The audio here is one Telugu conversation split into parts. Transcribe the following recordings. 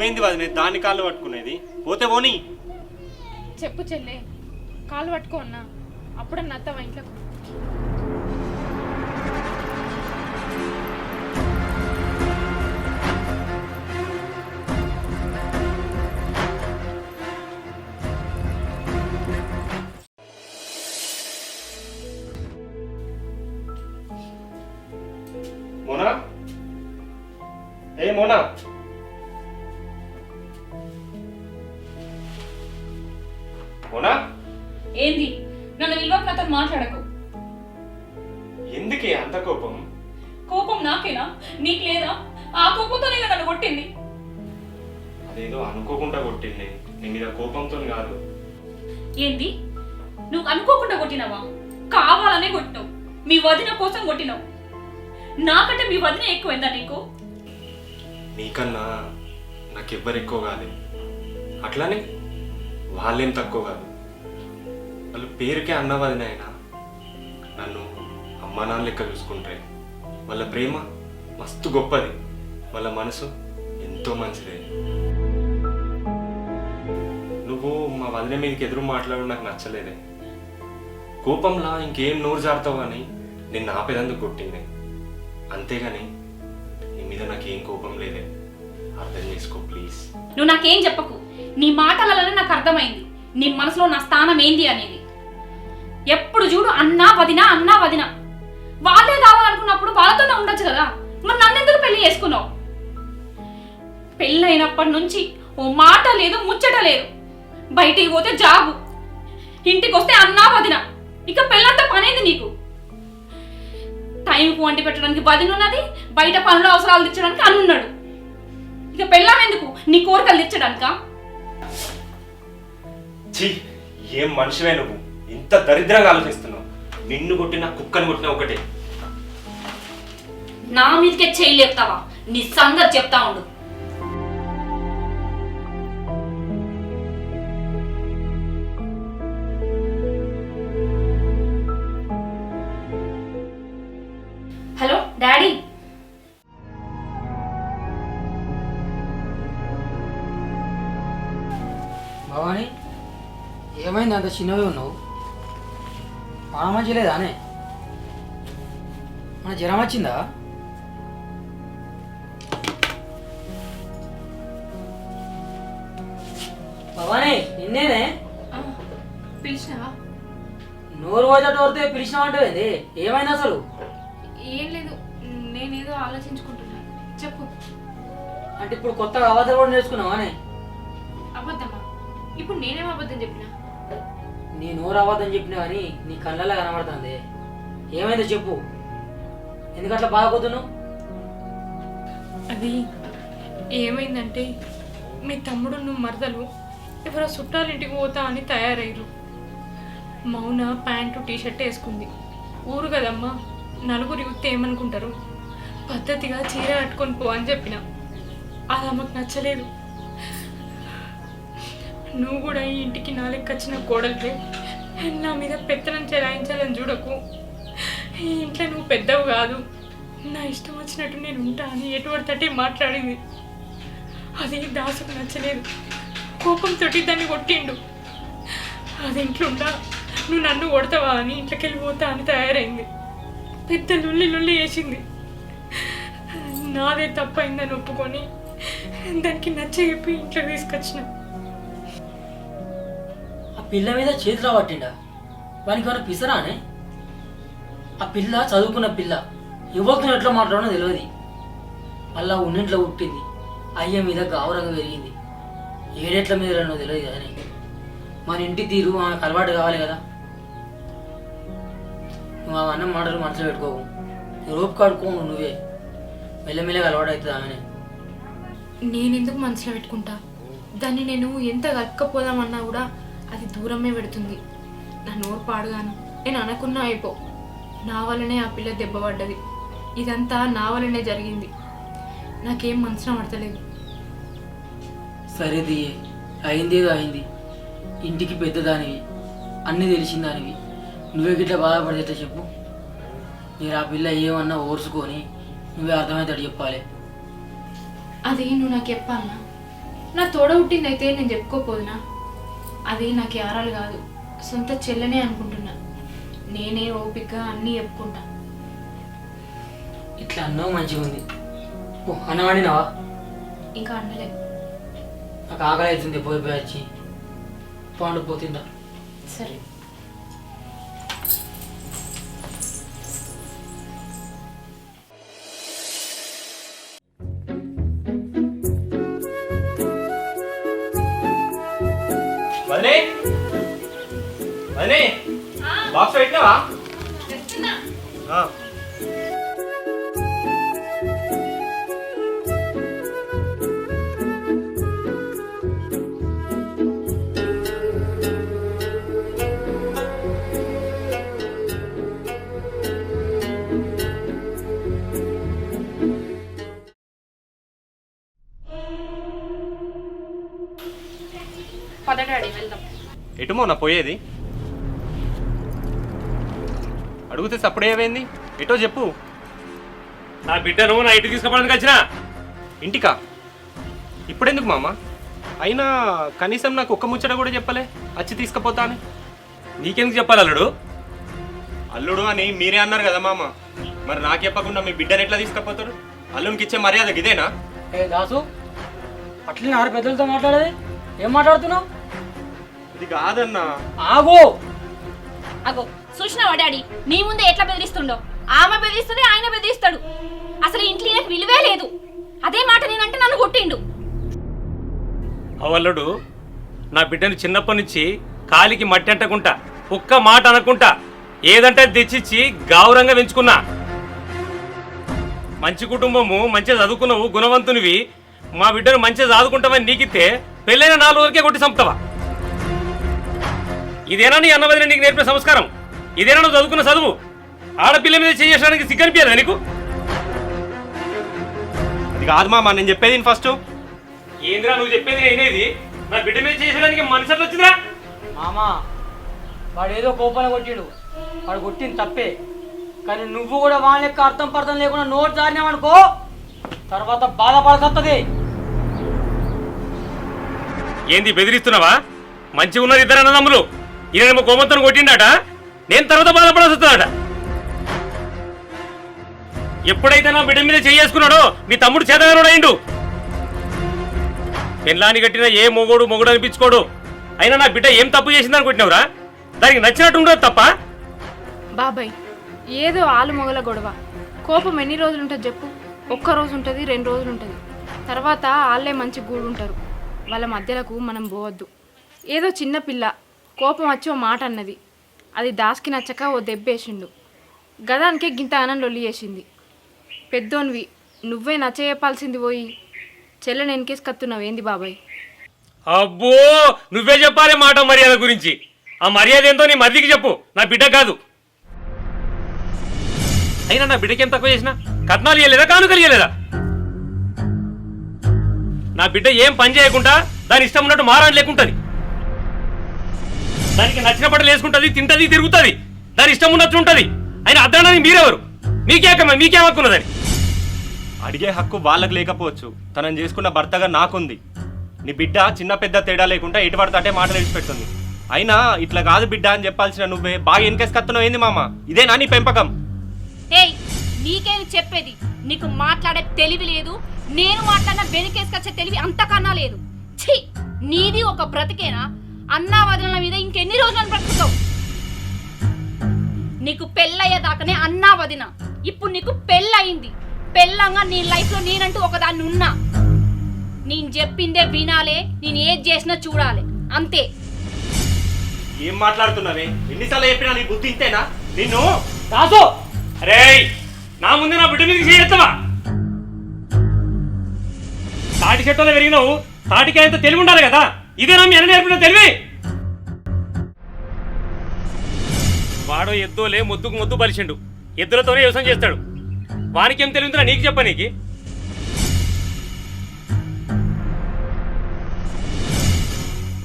నువ్వేంది వదినే? దాన్ని కాళ్ళు పట్టుకునేది? పోతే పోనీ. చెప్పు చెల్లే. కాలు పట్టుకో అన్నా. అప్పుడన్నా అత్తవా ఇంట్లోకి మోనా? ఏ మోనా? మాట్లాడకు. ఎందుకే అంత కోపం? కోపం నాకేనా? నీకు లేదా? ఆ కోపంతోనే కదా నన్ను కొట్టింది. అదేదో అనుకోకుండా కొట్టింది. నీ మీద కోపంతో కాదు. ఏంది? నువ్వు అనుకోకుండా కొట్టినావా? కావాలనే కొట్టినావు. మీ వదిన కోసం కొట్టినావు. నాకంటే మీ వదిన ఎక్కువైందా నీకు? నీకన్నా నాకెవ్వరు ఎక్కువ కాదు అట్లానే వాళ్ళేం తక్కువ కాదు. వాళ్ళు పేరుకే అన్నవదిన ఆయన నన్ను అమ్మా నాన్న లెక్క చూసుకుంటారే. వాళ్ళ ప్రేమ మస్తు గొప్పది. వాళ్ళ మనసు ఎంతో మంచిది. నువ్వు మా వదిన మీదకి ఎదురు మాట్లాడడం నాకు నచ్చలేదే. కోపంలా ఇంకేం నోరు జారుతావు అని నిన్ను ఆపేదందుకు కొట్టింది. అంతేగాని నీ మీద నాకేం కోపం లేదే. అర్థం చేసుకో ప్లీజ్. నువ్వు నాకేం చెప్పకు. నీ మాటలలోనే నాకు అర్థమైంది. నీ మనసులో నా స్థానం ఏంది అనేది. ఎప్పుడు చూడు అన్నా వదినా అన్నా వదిన. వాళ్ళే కావాలనుకున్నప్పుడు వాళ్ళతోనే ఉండొచ్చు కదా. మరి నన్నెందుకు పెళ్ళి చేసుకున్నావు? పెళ్ళైనప్పటి నుంచి ఓ మాట లేదు ముచ్చట లేదు. బయటికి పోతే జాబు ఇంటికి వస్తే అన్నా వదిన. ఇక పెళ్ళంతా పనేది నీకు? టైంకు వండి పెట్టడానికి వదిన ఉన్నది బయట పనుల అవసరాలు తెచ్చడానికి అన్నున్నాడు ఇక పెళ్ళాం ఎందుకు? నీ కోరికలు తెచ్చడానిక ఏం మనిషివే నువ్వు. ఇంత దరిద్రంగా ఆలోచిస్తున్నావు. నిన్ను కొట్టిన కుక్కని కొట్టిన ఒకటే. నా మీదకే చేయలేపుతావా నీ సంగతి చెప్తా ఉండు. Hello daddy. భవాని ఏమైంది? అంత చిన్నవి ఉన్నావు? మన మంచి లేదా అనే? మన జ్వరం వచ్చిందా? భవాని నిన్నేనే? పిలిచినావా? నోరు పోయేటోరితే పిలిచినావంటే ఏమైంది అసలు? ఏం లేదు నేనేదో ఆలోచించుకుంటున్నాను. చెప్పు. అంటే ఇప్పుడు కొత్తగా అబద్ధాలు కూడా నేర్చుకున్నావా అనే? అబద్ధమా? ఇప్పుడు నేనేం అబద్ధం చెప్పినా? నీ నోరవ్వదని చెప్పిన చెప్పినా కానీ నీ కళ్ళల్లో కనబడుతుంది. ఏమైందో చెప్పు. ఎందుకట్లా బాధపోతున్నావు అది ఏమైందంటే మీ తమ్ముడు నువ్వు మరదలు ఎవరో చుట్టాలింటికి పోతా అని తయారయ్యారు మౌన ప్యాంటు టీషర్ట్ వేసుకుంది. ఊరు కదమ్మా నలుగురు యుక్తి ఏమనుకుంటారు? పద్ధతిగా చీర కట్టుకొని పో అని చెప్పిన. అది ఆమెకు నచ్చలేదు. నువ్వు కూడా ఈ ఇంటికి నా లెక్క వచ్చిన కోడలివే. నా మీద పెత్తనం చెలాయించాలని చూడకు. ఈ ఇంట్లో నువ్వు పెద్దవు కాదు. నా ఇష్టం వచ్చినట్టు నేను ఉంటా అని ఎటువంటి తట్టి మాట్లాడింది. అది దాసుకు నచ్చలేదు. కోపంతో దాన్ని కొట్టిండు. అది ఇంట్లుండా నువ్వు నన్ను కొడతావా అని ఇంట్లోకి వెళ్ళిపోతా అని తయారైంది. పెద్ద లుల్లి లుల్లి వేసింది నాదే తప్పైందని ఒప్పుకొని దానికి నచ్చ చెప్పి ఇంట్లో తీసుకొచ్చిన. పిల్ల మీద చేతిలో పట్టిండా వానికి ఏమైనా పిసరానే ఆ పిల్ల చదువుకున్న పిల్ల యువకుని ఎట్లా మాట్లాడనో తెలియదు అలా ఉన్నింట్లో పుట్టింది. అయ్య మీద గావురంగా పెరిగింది. ఏడెట్ల మీద రానో తెలియదు కానీ మన ఇంటి తీరు ఆమెకు అలవాటు కావాలి కదా. నువ్వు ఆ అన్నం మాటలు మనసులో పెట్టుకోవు రూపు కాడుకో నువ్వే. మెల్లమెల్లగా అలవాటు అవుతుంది ఆమెనే. నేనెందుకు మనసులో పెట్టుకుంటా? దాన్ని నేను ఎంత కలకపోదామన్నా కూడా అది దూరమే పెడుతుంది. నా నోరు పాడుగాను. నేను అనకున్నా అయిపో. నా వల్లనే ఆ పిల్ల దెబ్బపడ్డది ఇదంతా నా వల్లనే జరిగింది. నాకేం మనసులో పడతలేదు. సరే దియే అయిందేదో అయింది ఇంటికి పెద్దదానివి. అన్నీ తెలిసిన దానివి నువ్వే గిట్లా బాధపడేట చెప్పు. మీరు ఆ పిల్ల ఏమన్నా ఓర్చుకొని నువ్వే అర్థమవుతాడు చెప్పాలి. అది నువ్వు నాకు చెప్పాలన్నా. నా తోడ పుట్టిందైతే నేను చెప్పుకోపోదునా? అది నాకు యారాలు కాదు. సొంత చెల్లెనే అనుకుంటున్నా. నేనే ఓపికగా అన్నీ చెప్పుకుంటా. ఇట్లా అన్నావు మంచిగా ఉంది. ఓ అన్నం వండినావా? ఇంకా అనలే నాకు ఆకలి అవుతుంది పోయి పోయి వచ్చి. పండు పోతుందా సరే. వదినే. వదినే. బాక్స్ పెట్టినావా? ఎటు మోనా పోయేది. అడిగితే సప్పుడు ఏమైంది? ఎటో చెప్పు. నా బిడ్డను నా ఇంటికి తీసుకుపోవడానికి వచ్చిన? ఇంటికా? ఇప్పుడెందుకు మామ? అయినా కనీసం నాకు ఒక్క ముచ్చట కూడా చెప్పలే. వచ్చి తీసుకుపోతా అని నీకెందుకు చెప్పాలి అల్లుడు? అల్లుడు అని మీరే అన్నారు కదా మామ. మరి నాకు చెప్పకుండా మీ బిడ్డను ఎట్లా తీసుకుపోతారు అల్లునికి ఇచ్చే మర్యాద ఇదేనా? ఏ దాసు అట్లనే ఆరు పెద్దలతో మాట్లాడేది? ఏం మాట్లాడుతున్నావు? ఇది కాదన్నా. ఆగు. అగో చూసినావా డాడీ? నీ ముందే ఎట్లా బెదిరిస్తుండో? ఆమె బెదిరిస్తుంది ఆయన బెదిరిస్తాడు. అసలు ఇంట్లో ఈయనకు విలువే లేదు. అదే మాట నేనంటే నన్ను కొట్టిండు. అవల్లుడు నా బిడ్డను చిన్నప్పటి నుంచి కాలికి మట్టి అంటకుంటా ఒక్క మాట అనకుంటా ఏదంటే తెచ్చిచ్చి గౌరవంగా పెంచుకున్నా. మంచి కుటుంబము మంచిగా చదువుకున్నావు గుణవంతునివి మా బిడ్డను మంచిగా చదువుకుంటామని నీకిస్తే పెళ్ళైన నాలుగు వరకే కొట్టి చంపుతావా? ఇదేనా నీ అన్నవదిన నీకు నేర్పిన సంస్కారం? ఇదేనా నువ్వు చదువుకున్న చదువు? ఆడపిల్ల మీద చేయడానికి సిగ్గనిపించదా నీకు? అది కాదు మామ నేను చెప్పేది ఫస్ట్ ఏంద్రా నువ్వు చెప్పేది నేనేది నా బిడ్డ మీద చేసేదానికి మనసు వచ్చిందిరా? మామా వాడు ఏదో కోపాన్ని కొట్టిడు. వాడు కొట్టింది తప్పే. కానీ నువ్వు కూడా వాళ్ళ యొక్క అర్థం పర్థం లేకుండా నోట్ జారినావనుకో తర్వాత బాధపడుతుంది ఏంది బెదిరిస్తున్నావా? మంచిగా ఉన్నది ఇద్దరు అన్నదమ్ములు. ఈయనేమో కోమంతను కొట్టిండట. నేను తర్వాత బాధపడాల్సి వస్తుందట. ఎప్పుడైతే నా బిడ్డ మీద చేసుకున్నాడో మీ తమ్ముడు చేతగానోడు పెళ్ళాన్ని కట్టిన ఏ మొగోడు మొగుడు అనిపించుకోడు. అయినా నా బిడ్డ ఏం తప్పు చేసిందని అనుకుంటున్నావురా దానికి నచ్చినట్టు ఉండదు తప్ప. బాబాయ్ ఏదో ఆలు మొగల గొడవ. కోపం ఎన్ని రోజులు ఉంటుంది చెప్పు. ఒక్క రోజు ఉంటుంది రెండు రోజులు ఉంటుంది. తర్వాత వాళ్ళే మంచి గూడు ఉంటారు వాళ్ళ మధ్యలకు మనం పోవద్దు. ఏదో చిన్న పిల్ల కోపం వచ్చి ఓ మాట అన్నది. అది దాస్కి నచ్చక ఓ దెబ్బేసిండు. గదానికే గింత ఆనం లొల్లి చేసింది. పెద్దోన్వి నువ్వే నచ్చజెప్పాల్సింది పోయి చెల్లెని ఎన్కేసి కత్తున్నావు ఏంది బాబాయ్? అబ్బో! నువ్వే చెప్పాలి మాట మర్యాద గురించి. ఆ మర్యాద ఏంటో నీ మర్దికి చెప్పు. నా బిడ్డ కాదు. అయినా నా బిడ్డకి ఏం తక్కువ చేసినా? కట్నాలు ఇవ్వలేదా కానుకలు ఇవ్వలేదా నా బిడ్డ ఏం పని చేయకుండా దాని ఇష్టం ఉన్నట్టు మారాని లేకుంటుంది. దానికి నచ్చిన బట్టలు వేసుకుంటది తింటది తిరుగుతుంది. దాని ఇష్టం ఉన్నట్టు ఉంటది. అయినా అద్దడానికి మీరెవరు? మీకేకమ్మా మీకేం హక్కున్నదని అడిగే హక్కు వాళ్ళకి లేకపోవచ్చు. తనని చేసుకున్న భర్తగా నాకుంది. నీ బిడ్డ చిన్న పెద్ద తేడా లేకుండా ఎటు పడితే అంటే మాటలు విడిచిపెడుతుంది అయినా ఇట్లా కాదు బిడ్డ అని చెప్పాల్సిన నువ్వే బాగా వెనకేసి కత్తున్నావు ఏంది మామ? ఇదేనా నీ పెంపకం? ఏయ్ నీకేమి చెప్పేది? నీకు మాట్లాడే తెలివి లేదు. నేను మాట్లాడిన వెనుకేసుకొచ్చే తెలివి అంతకన్నా లేదు. ఛీ నీది ఒక బ్రతికేనా? అన్నా వదనల మీద ఇంకెన్ని రోజులను బ్రతుకుతావు? నీకు పెళ్ళయ్యేదాకానే అన్నా వదిన ఇప్పుడు నీకు పెళ్ళయింది. పెళ్ళంగా నీ లైఫ్లో నేనంటూ ఒకదాన్ని ఉన్నా. నేను చెప్పిందే వినాలే నేను ఏది చేసినా చూడాలి. అంతే. ఏం మాట్లాడుతున్నావే? ఎన్నిసార్లు చెప్పినా నీ బుద్ధి ఇంతేనా? నిన్ను? దాసు! అరే నా ముందే నా బిడ్డ మీదకి చేయెత్తవా తాటి చెట్టులో పెరిగినావు తాటికాయంత తెలివి ఉండాలి కదా? ఇదేనా మీ అన్న నేర్పిన తెలివి. వాడో ఎద్దులే ముద్దుకు ముద్దు బలిసిండు. ఎద్దులతోనే వ్యవసాయం చేస్తాడు. వానికేం తెలివిందిరా నీకు చెప్ప నీకు.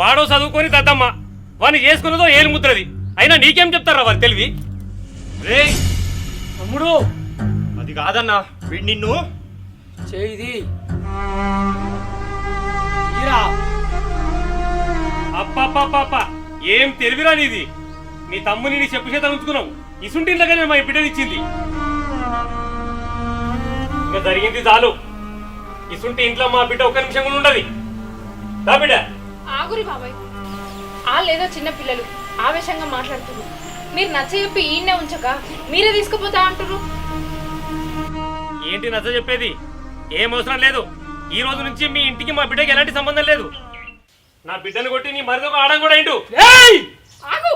వాడో చదువుకొని దద్దమ్మ వాని చేసుకున్నదో ఏలు ముద్రది. అయినా నీకేం చెప్తారా వారి తెలివి? రే తమ్ముడు. అది కాదన్నా వీడు నిన్ను చేయిది అప్పప్పప్ప ఏం తెలివిరా నీది? నీ తమ్ముని నీ చెప్పు చేత ఉంచుకున్నావు. ఇసుంటి ఇంట్లోనే మా బిడ్డనిచ్చింది. ఇంకా జరిగింది చాలు. ఇసుంటి ఇంట్లో మా బిడ్డ ఒక్క నిమిషం కూడా ఉండదు. దా బిడ్డ. ఆగురి బాబాయ్. వాళ్ళేదో చిన్న పిల్లలు ఆవేశంగా మాట్లాడుతున్నారు. మీరు నచ్చ చెప్పి ఈయన్నే ఉంచక మీరే తీసుకుపోతా అంటారు ఏంటి నచ్చ చెప్పేది? ఏం అవసరం లేదు. ఈ రోజు నుంచి మీ ఇంటికి మా బిడ్డకి ఎలాంటి సంబంధం లేదు. నా బిడ్డను కొట్టి నీ మరిదొక ఆడం కూడా ఏయ్! ఆగు.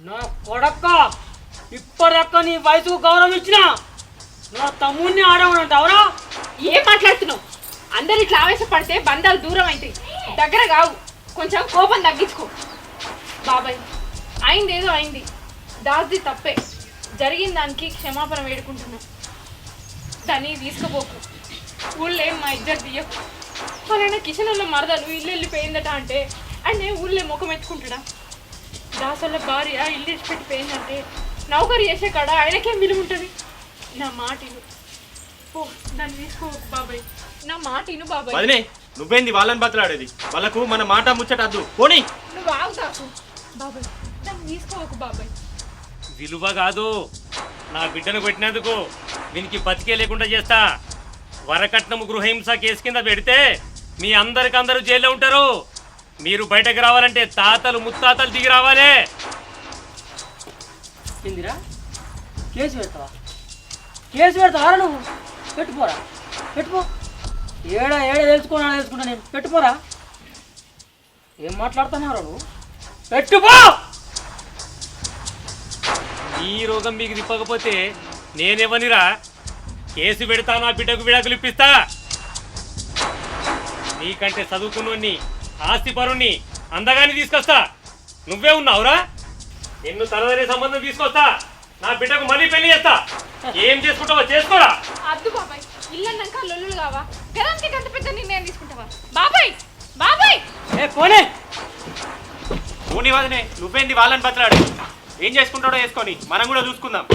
నా కొడక్క ఇప్పటిదాకా నీ వయసుకు గౌరవం ఇచ్చిన నా తమ్ముడిని ఆడమనంటావరా ఏం మాట్లాడుతున్నావు? అందరు ఇట్లా ఆవేశపడితే బంధాలు దూరం అవుతాయి దగ్గర కావు. కొంచెం కోపం తగ్గించుకో. బాబాయ్ అయింది ఏదో అయింది. దాస్ది తప్పే. జరిగిన దానికి క్షమాపణ వేడుకుంటున్నా. దాన్ని తీసుకుపోకు. ఊళ్ళో ఏం మా ఇద్దరు తీయకు. వాళ్ళైనా కిచెన్ వాళ్ళ మరదలు ఇల్లు వెళ్ళిపోయిందట అంటే ఆయన ఊళ్ళో ముఖం ఎత్తుకుంటాడా? దాసల్ల భార్య ఇల్లు పెట్టిపోయిందంటే నౌకరు చేసే కాడ ఆయనకేం విలువ ఉంటుంది? నా మాట ఇను. పో దాన్ని తీసుకోకు బాబాయ్. నా మాట ఇను బాబాయ్. వదినే నువ్వేంది వాళ్ళని బతలాడేది? వాళ్ళకు మన మాట ముచ్చటద్దు పోనీ. నువ్వు ఆగుతాకు బాబాయ్ దాన్ని తీసుకోకు బాబాయ్. విలువ కాదు. నా బిడ్డను కొట్టినందుకు దీనికి బతికే లేకుండా చేస్తా. వరకట్నము గృహహింస కేసు కింద పెడితే మీ అందరికందరూ జైల్లో ఉంటారు. మీరు బయటకు రావాలంటే తాతలు ముత్తాతలు దిగి రావాలే. ఏందిరా కేసు పెడతావా? కేసు పెడతావా నువ్వు? పెట్టుకోరా. పెట్టుకో. ఏడ ఏడ తెలుసుకున్నా తెలుసుకుంటా నేను. పెట్టుకోరా. ఏం మాట్లాడుతున్నారా నువ్వు? పెట్టుకో! ఈ రోగం మీకు తిప్పకపోతే నేనేవనిరా కేసు పెడతా నా బిడ్డకు విడాకులు ఇప్పిస్తా. నీకంటే చదువుకున్నోన్ని ఆస్తి పరుణ్ణి అందగాని తీసుకొస్తా. నువ్వే ఉన్నావురా? నిన్ను తనదనే సంబంధం తీసుకొస్తా. నా బిడ్డకు మళ్ళీ పెళ్ళి చేస్తా. ఏం చేసుకుంటావో చేసుకోరా. అద్దు బాబాయ్ ఇల్లు అన్నాక లొల్లులు కావా? గదానికి గంట పెద్ద నిర్ణయం తీసుకుంటావా? బాబాయ్ బాబాయ్! ఏ పోనే! పోనీ వదినే నువ్వేంది వాళ్ళని బతలాడు? ఏం చేసుకుంటాడో చేసుకొని మనం కూడా చూసుకుందాం.